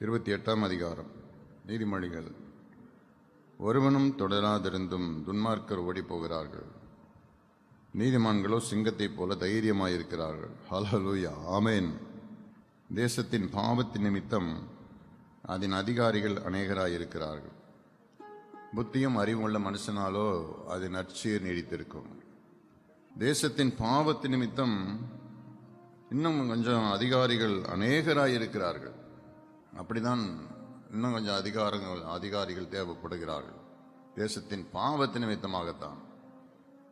இருபத்தி எட்டாம் அதிகாரம். நீதிமொழிகள். ஒருவனும் தொடராதிருந்தும் துன்மார்க்கர் ஓடிப் போகிறார்கள் நீதிமான்களோ சிங்கத்தைப் போல தைரியமாயிருக்கிறார்கள். ஹலலூயா ஆமேன். தேசத்தின் பாவத்தின் நிமித்தம் அதன் அதிகாரிகள் அநேகராயிருக்கிறார்கள். புத்தியும் அறிவுள்ள மனுஷனாலோ அது நற்சீர் நீடித்திருக்கும். தேசத்தின் பாவத்தின் நிமித்தம் இன்னும் கொஞ்சம் அதிகாரிகள் அநேகராயிருக்கிறார்கள். அப்படிதான் இன்னும் கொஞ்சம் அதிகாரங்கள் அதிகாரிகள் தேவைப்படுகிறார்கள். தேசத்தின் பாவத்தின் நிமித்தமாகத்தான்.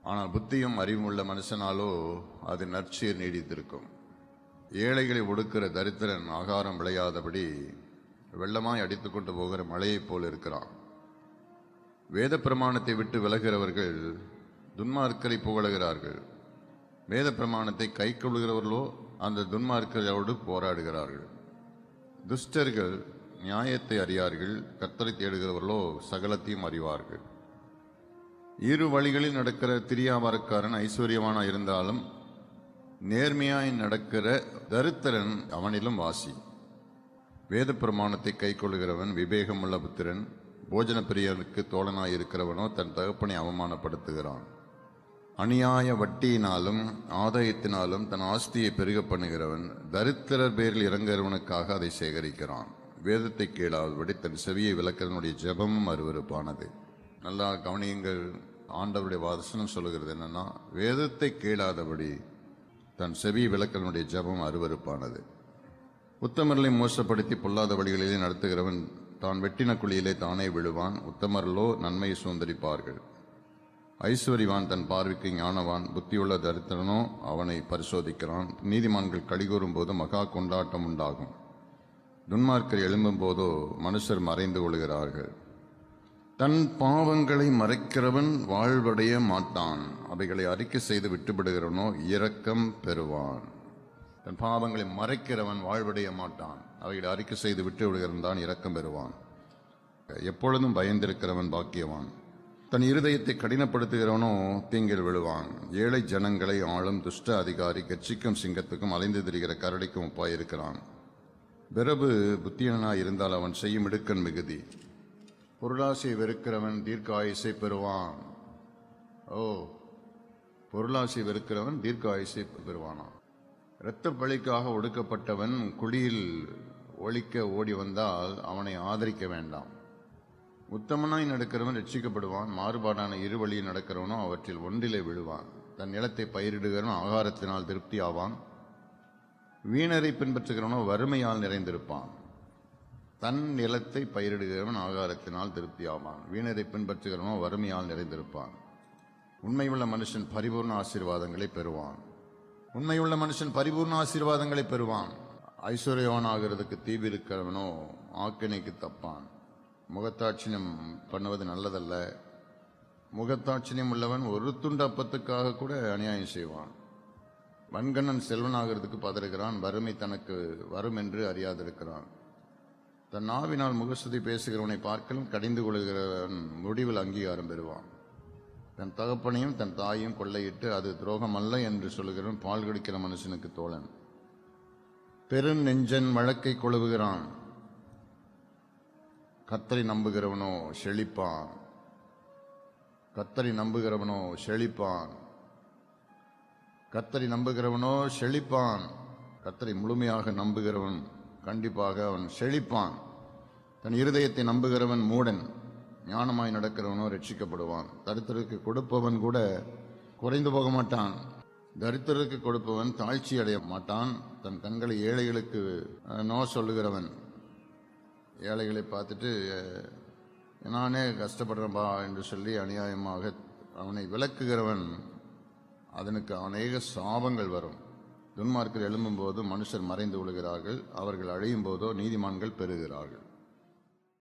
ஆனால் புத்தியும் அறிவும் உள்ள மனுஷனாலோ அது நற்சீர் நீடித்திருக்கும். ஏழைகளை ஒடுக்கிற தரித்திரன் ஆகாரம் விளையாதபடி வெள்ளமாய் அடித்துக்கொண்டு போகிற மழையைப் போல் இருக்கிறான். வேத பிரமாணத்தை விட்டு விலகிறவர்கள் துன்மார்க்கரை புகழுகிறார்கள். வேத பிரமாணத்தை கை கொள்கிறவர்களோ அந்த துன்மார்க்கரோடு போராடுகிறார்கள். துஷ்டர்கள் நியாயத்தை அறியார்கள் கர்த்தரை தேடுகிறவர்களோ சகலத்தையும் அறிவார்கள். இரு வழிகளில் நடக்கிற திரியாபாரக்காரன் ஐஸ்வர்யமான இருந்தாலும் நேர்மையாய் நடக்கிற தரித்திரன் அவனிலும் வாசி. வேத பிரமாணத்தை கை கொள்கிறவன் விவேகமுள்ள புத்திரன் போஜன பிரியனுக்கு தோழனாய் இருக்கிறவனோ தன் தகப்பனை அவமானப்படுத்துகிறான். அநியாய வட்டியினாலும் ஆதாயத்தினாலும் தன் ஆஸ்தியை பெருக பண்ணுகிறவன் தரித்திரர் பேரில் இறங்குறவனுக்காக அதை சேகரிக்கிறான். வேதத்தை கேளாதபடி தன் செவியை விளக்கிறவனுடைய ஜெபமும் அருவருப்பானது. நல்லா கவனியங்கள் ஆண்டவருடைய வசனம் சொல்லுகிறது என்னென்னா வேதத்தை கேளாதபடி தன் செவியை விளக்கிறவனுடைய ஜெபம் அருவருப்பானது. உத்தமர்களை மோசப்படுத்தி பொல்லாத வழிகளிலே நடத்துகிறவன் தான் வெட்டின குழியிலே தானே விழுவான். உத்தமர்களோ நன்மையை சுதந்திரிப்பார்கள். ஐஸ்வர்யவான் தன் பார்வைக்கு ஞானவான் புத்தியுள்ள தரித்திரனோ அவனை பரிசோதிக்கிறான். நீதிமான்கள் கடிகூறும் போது மகா கொண்டாட்டம் உண்டாகும். துன்மார்க்கர் எழும்பும் போதோ மனுஷர் மறைந்து கொள்கிறார்கள் தன் பாவங்களை மறைக்கிறவன் வாழ்வடைய மாட்டான். அவைகளை அறிக்கை செய்து விட்டுவிடுகிறவனோ இரக்கம் பெறுவான். தன் பாவங்களை மறைக்கிறவன் வாழ்வடைய மாட்டான். அவைகளை அறிக்கை செய்து விட்டு விடுகிறவன் தான் இரக்கம் பெறுவான். எப்பொழுதும் பயந்திருக்கிறவன் பாக்கியவான். தன் இருதயத்தை கடினப்படுத்துகிறவனோ தீங்கில் விழுவான். ஏழை ஜனங்களை ஆளும் துஷ்ட அதிகாரி கட்சிக்கும் சிங்கத்துக்கும் அலைந்து திரிகிற கரடிக்கும் ஒப்பாயிருக்கிறான். பிறகு புத்தியனாய் இருந்தால் அவன் செய்யும் இடுக்கண் மிகுதி. பொருளாசை வெறுக்கிறவன் தீர்க்க ஆயுசை பெறுவான். ஓ பொருளாசை வெறுக்கிறவன் தீர்க்க ஆயுசை பெறுவானான் இரத்த பழிக்காக ஒடுக்கப்பட்டவன் குழியில் ஒழிக்க ஓடி வந்தால் அவனை ஆதரிக்க வேண்டாம். உத்தமனாய் நடக்கிறவன் ரட்சிக்கப்படுவான் மாறுபாடான இரு வழியில் நடக்கிறவனோ அவற்றில் ஒன்றிலே விழுவான். தன் நிலத்தை பயிரிடுகிறவன் ஆகாரத்தினால் திருப்தி ஆவான் வீணரை பின்பற்றுகிறவனோ வறுமையால் நிறைந்திருப்பான். தன் நிலத்தை பயிரிடுகிறவன் ஆகாரத்தினால் திருப்தி ஆவான் வீணரை பின்பற்றுகிறவனோ வறுமையால் நிறைந்திருப்பான். உண்மையுள்ள மனுஷன் பரிபூர்ண ஆசீர்வாதங்களை பெறுவான். உண்மையுள்ள மனுஷன் பரிபூர்ண ஆசீர்வாதங்களை பெறுவான். ஐஸ்வர்யவான் ஆகிறதுக்கு தீவிருக்கிறவனோ ஆக்கினைக்கு தப்பான். முகத்தாட்சியம் பண்ணுவது நல்லதல்ல. முகத்தாட்சியம் உள்ளவன் ஒரு துண்டு அப்பத்துக்காக கூட அநியாயம் செய்வான். வன்கண்ணன் செல்வனாகிறதுக்கு பதறுகிறான். வறுமை தனக்கு வரும் என்று அறியாதிருக்கிறான். தன் நாவினால் முகஸ்துதி பேசுகிறவனை பார்க்கலும் கடிந்து கொள்கிறவன் முடிவில் அங்கீகாரம் பெறுவான். தன் தகப்பனையும் தன் தாயையும் கொள்ளையிட்டு அது துரோகம் அல்ல என்று சொல்கிறவன் பால் குடிக்கிற மனுஷனுக்கு தோழன். பெருநெஞ்சன் வழக்கை கொழுவுகிறான். கத்தரை நம்புகிறவனோ செழிப்பான். கத்தரை நம்புகிறவனோ செழிப்பான். கத்தரை நம்புகிறவனோ செழிப்பான். கத்தரை முழுமையாக நம்புகிறவன் கண்டிப்பாக அவன் செழிப்பான். தன் இருதயத்தை நம்புகிறவன் மூடன் ஞானமாய் நடக்கிறவனோ ரட்சிக்கப்படுவான். தரித்திரருக்கு கொடுப்பவன் கூட குறைந்து போக மாட்டான். தரித்திரருக்கு கொடுப்பவன் தாழ்ச்சி அடைய மாட்டான். தன் கண்களை ஏழைகளுக்கு நோ சொல்லுகிறவன் ஏழைகளை பார்த்துட்டு நானே கஷ்டப்படுறேன்பா என்று சொல்லி அநியாயமாக அவனை விளக்குகிறவன் அதனுக்கு அநேக சாபங்கள் வரும். துன்மார்க்கர் எழும்பும்போது மனுஷர் மறைந்து விழுகிறார்கள் அவர்கள் அழையும் போதோ நீதிமான்கள் பெறுகிறார்கள்.